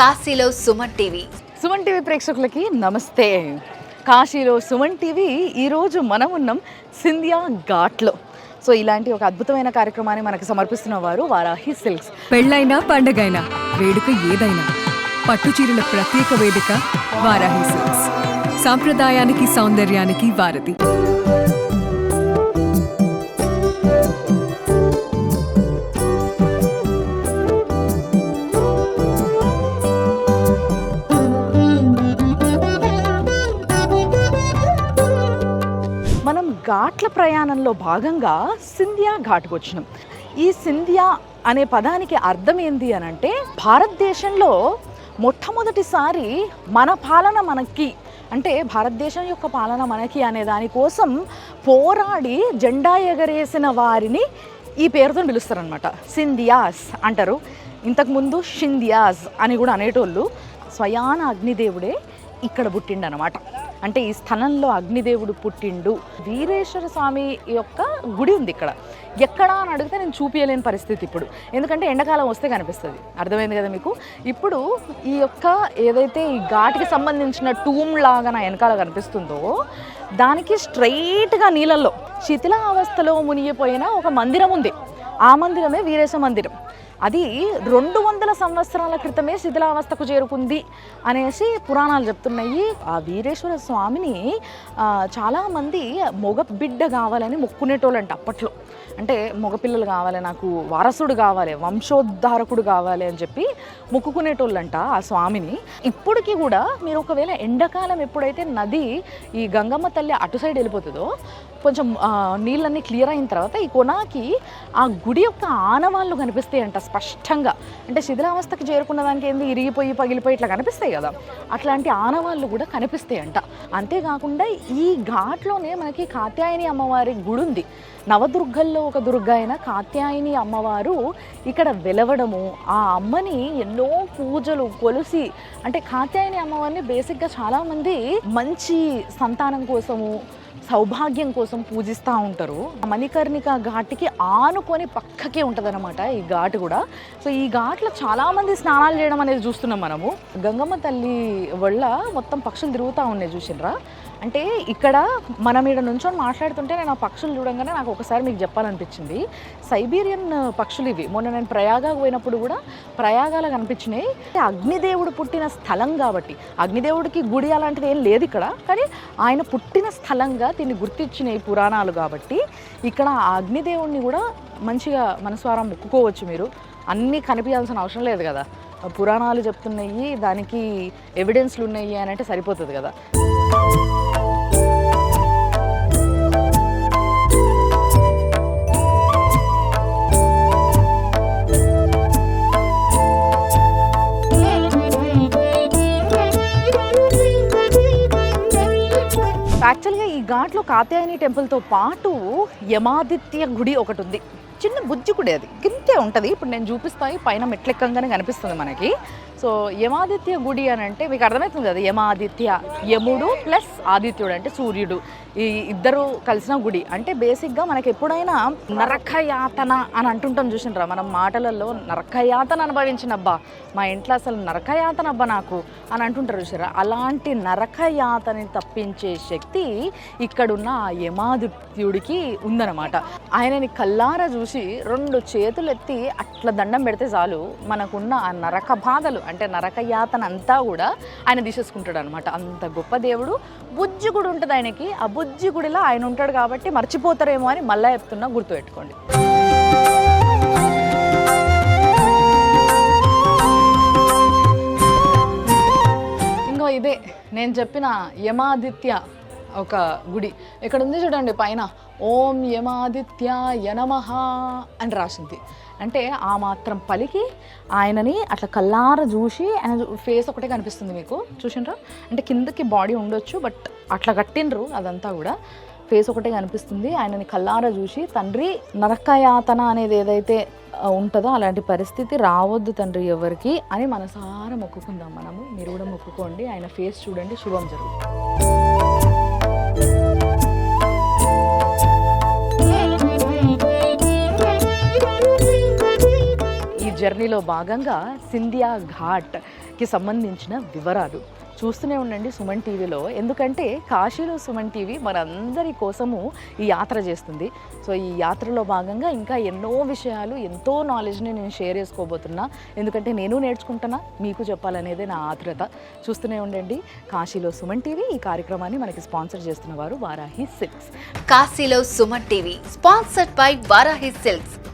కాశీలో Suman TV. Suman TV ప్రేక్షకులకి నమస్తే. కాశీలో సుమన్ టీవీ ఈరోజు మనం ఉన్నాం సింధియా ఘాట్లో. సో ఇలాంటి ఒక అద్భుతమైన కార్యక్రమాన్ని మనకు సమర్పిస్తున్న వారు వారాహి సిల్క్స్. పెళ్ళైనా పండగైనా వేడుక ఏదైనా పట్టు చీరల ప్రత్యేక వేదిక వారాహి సిల్క్స్. సాంప్రదాయానికి సౌందర్యానికి వారధి. ఘాట్ల ప్రయాణంలో భాగంగా సింధియా ఘాట్కి వచ్చినాం ఈ సింధియా అనే పదానికి అర్థం ఏంది అని అంటే భారతదేశంలో మొట్టమొదటిసారి మన పాలన మనకి అంటే భారతదేశం యొక్క పాలన మనకి అనే దానికోసం పోరాడి జెండా ఎగరేసిన వారిని ఈ పేరుతో పిలుస్తారనమాట సింధియాస్ అంటారు. ఇంతకుముందు షిందియాస్ అని కూడా అనేటోళ్ళు స్వయాన అగ్నిదేవుడే ఇక్కడ పుట్టిండనమాట అంటే ఈ స్థలంలో అగ్నిదేవుడు పుట్టిండు. వీరేశ్వర స్వామి యొక్క గుడి ఉంది ఇక్కడ. ఎక్కడా అని అడిగితే నేను చూపించలేని పరిస్థితి ఇప్పుడు. ఎందుకంటే ఎండాకాలం వస్తే కనిపిస్తుంది. అర్థమైంది కదా మీకు? ఇప్పుడు ఈ యొక్క ఏదైతే ఈ ఘాటికి సంబంధించిన టూమ్ లాగా నా వెనకాల కనిపిస్తుందో దానికి స్ట్రైట్గా నీళ్ళల్లో శిథిలావస్థలో మునిగిపోయిన ఒక మందిరం ఉంది. ఆ మందిరమే వీరేశ మందిరం. అది రెండు వందల సంవత్సరాల క్రితమే శిథిలావస్థకు చేరుకుంది అనేసి పురాణాలు చెప్తున్నాయి. ఆ వీరేశ్వర స్వామిని చాలామంది మగ బిడ్డ కావాలని మొక్కునేటోళ్ళంట అప్పట్లో. అంటే మగపిల్లలు కావాలి నాకు వారసుడు కావాలి వంశోద్ధారకుడు కావాలి అని చెప్పి మొక్కుకునేటోళ్ళంట ఆ స్వామిని. ఇప్పటికీ కూడా మీరు ఒకవేళ ఎండాకాలం ఎప్పుడైతే నది ఈ గంగమ్మ తల్లి అటు సైడ్ వెళ్ళిపోతుందో కొంచెం నీళ్ళన్నీ క్లియర్ అయిన తర్వాత ఈ కొనాకి ఆ గుడి యొక్క ఆనవాళ్ళు కనిపిస్తాయి అంట స్పష్టంగా. అంటే శిథిలావస్థకి చేరుకున్న దానికి ఏంది ఇరిగిపోయి పగిలిపోయి ఇట్లా కనిపిస్తాయి కదా. అట్లాంటి ఆనవాళ్ళు కూడా కనిపిస్తాయి అంట అంతేకాకుండా ఈ ఘాట్లోనే మనకి కాత్యాయని అమ్మవారి గుడి ఉంది నవదుర్గల్లో ఒక దుర్గ అయిన కాత్యాయని అమ్మవారు ఇక్కడ వెలవడము ఆ అమ్మని ఎన్నో పూజలు కొలిసి అంటే కాత్యాయని అమ్మవారిని బేసిక్గా చాలామంది మంచి సంతానం కోసము సౌభాగ్యం కోసం పూజిస్తూ ఉంటారు. ఆ మణికర్ణిక ఘాటికి ఆనుకొని పక్కకే ఉంటుందన్నమాట ఈ ఘాట్ కూడా. సో ఈ ఘాట్లో చాలామంది స్నానాలు చేయడం అనేది చూస్తున్నాం మనము. గంగమ్మ తల్లి వల్ల మొత్తం పక్షులు తిరుగుతూ ఉన్నాయి చూసినరా అంటే ఇక్కడ మనం ఇక్కడ నుంచొని మాట్లాడుతుంటే నేను ఆ పక్షులు చూడంగానే నాకు ఒకసారి మీకు చెప్పాలనిపించింది. సైబీరియన్ పక్షులు ఇవి. మొన్న నేను ప్రయాగాకు పోయినప్పుడు కూడా ప్రయాగాలు కనిపించినాయి. అగ్నిదేవుడు పుట్టిన స్థలం కాబట్టి అగ్నిదేవుడికి గుడి అలాంటిది ఏం లేదు ఇక్కడ. కానీ ఆయన పుట్టిన స్థలంగా దీన్ని గుర్తించినాయి పురాణాలు కాబట్టి ఇక్కడ ఆ అగ్నిదేవుడిని కూడా మంచిగా మనస్వారం మొక్కుకోవచ్చు మీరు. అన్నీ కనిపించాల్సిన అవసరం లేదు కదా. పురాణాలు చెప్తున్నాయి దానికి ఎవిడెన్స్లు ఉన్నాయి అని అంటే సరిపోతుంది కదా. దాంట్లో కాత్యాయని టెంపుల్తో పాటు యమాదిత్య గుడి ఒకటి ఉంది చిన్న బుజ్జి గుడి అది. గింతే ఉంటుంది. ఇప్పుడు నేను చూపిస్తాయి. పైన మెట్లెక్కంగానే కనిపిస్తుంది మనకి. సో యమాదిత్య గుడి అని అంటే మీకు అర్థమవుతుంది కదా యమాదిత్య యముడు ప్లస్ ఆదిత్యుడు అంటే సూర్యుడు. ఈ ఇద్దరు కలిసిన గుడి. అంటే బేసిక్గా మనకి ఎప్పుడైనా నరకయాతన అని అంటుంటాం చూసినరా? మనం మాటలలో నరకయాతన అనుభవించినబ్బా మా ఇంట్లో అసలు నరకయాతన అబ్బా నాకు అని అంటుంటారు చూసారా అలాంటి నరకయాతని తప్పించే శక్తి ఇక్కడున్న ఆ యమాదిత్యుడికి ఉందన్నమాట. ఆయనని కల్లార చూసి రెండు చేతులు ఎత్తి అట్లా దండం పెడితే చాలు మనకున్న ఆ నరక బాధలు అంటే నరకయాతన అంతా కూడా ఆయన తీసేసుకుంటాడు అనమాట అంత గొప్ప దేవుడు. బుజ్జిగుడి ఉంటుంది ఆయనకి. ఆ బుజ్జి గుడిలో ఆయన ఉంటాడు కాబట్టి మర్చిపోతారేమో అని మళ్ళీ చెప్తున్నా గుర్తుపెట్టుకోండి ఇంకా ఇదే. నేను చెప్పిన యమాదిత్య ఒక గుడి. ఇక్కడ ఉంది చూడండి పైన. ఓం యమాదిత్య యనమహ అని రాసింది. అంటే ఆ మాత్రం పలికి ఆయనని అట్లా కల్లార చూసి ఆయన ఫేస్ ఒకటే కనిపిస్తుంది మీకు. చూసిండ్రా? అంటే కిందకి బాడీ ఉండొచ్చు బట్ అట్లా కట్టిండ్రు అదంతా కూడా. ఫేస్ ఒకటే కనిపిస్తుంది ఆయనని కల్లార చూసి తండ్రి నరకయాతన అనేది ఏదైతే ఉంటుందో అలాంటి పరిస్థితి రావద్దు తండ్రి ఎవరికి అని మనసారా మొక్కుకుందాం మనము. మీరు కూడా మొక్కుకోండి. ఆయన ఫేస్ చూడండి శుభం జరుగుతుంది. జర్నీలో భాగంగా సింధియా ఘాట్కి సంబంధించిన వివరాలు. చూస్తూనే ఉండండి సుమన్ టీవీలో. ఎందుకంటే కాశీలో సుమన్ టీవీ మనందరి కోసము ఈ యాత్ర చేస్తుంది. సో ఈ యాత్రలో భాగంగా ఇంకా ఎన్నో విషయాలు ఎంతో నాలెడ్జ్ని నేను షేర్ చేసుకోబోతున్నా. ఎందుకంటే నేను నేర్చుకుంటున్నా మీకు చెప్పాలనేదే నా ఆతృత చూస్తూనే ఉండండి కాశీలో సుమన్ టీవీ ఈ కార్యక్రమాన్ని మనకి స్పాన్సర్ చేస్తున్న వారు వారాహి సిల్క్స్. కాశీలో Suman TV sponsored by Varahi silks.